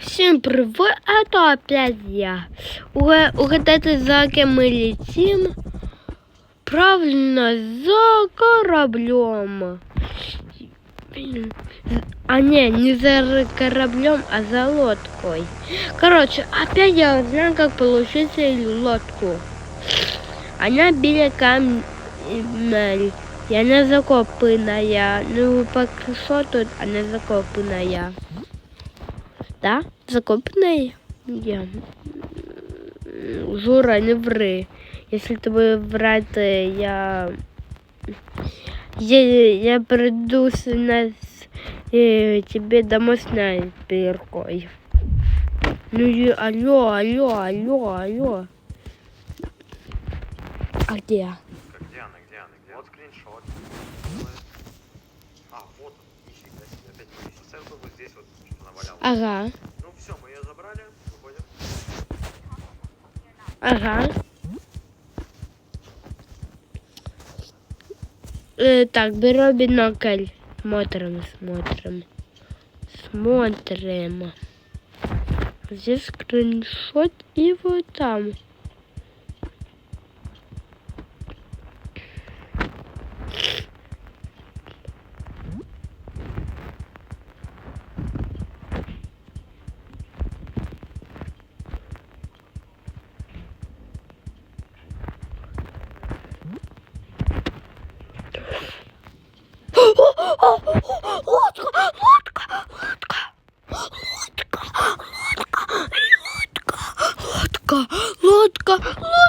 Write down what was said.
Всем привет, это опять я. Уга- Угадайте, за кем мы летим? Правильно, за кораблем. А не, не за кораблем, а за лодкой. Короче, опять я узнал, как получить лодку. Она біля камней. И она закопанная. Ну, что тут она закопанная. Да? Закопанная? Я. Жура, не ври. Если ты будешь врать, э, я... Я, я приду с нас э, тебе домой с снайперкой. Ну, и- алло, алло, алло, алло. А где? Где она, где она, где? Вот скриншот. А, вот он, нифига себе, опять бы вот здесь вот, навалял. Ага, Ну все, мы ее забрали, выходим. ага. Э, так, беру бинокль. Смотрим, смотрим. Смотрим. Здесь скриншот и вот там. Лодка, лодка, лодка, лодка, лодка, лодка, лодка, лодка,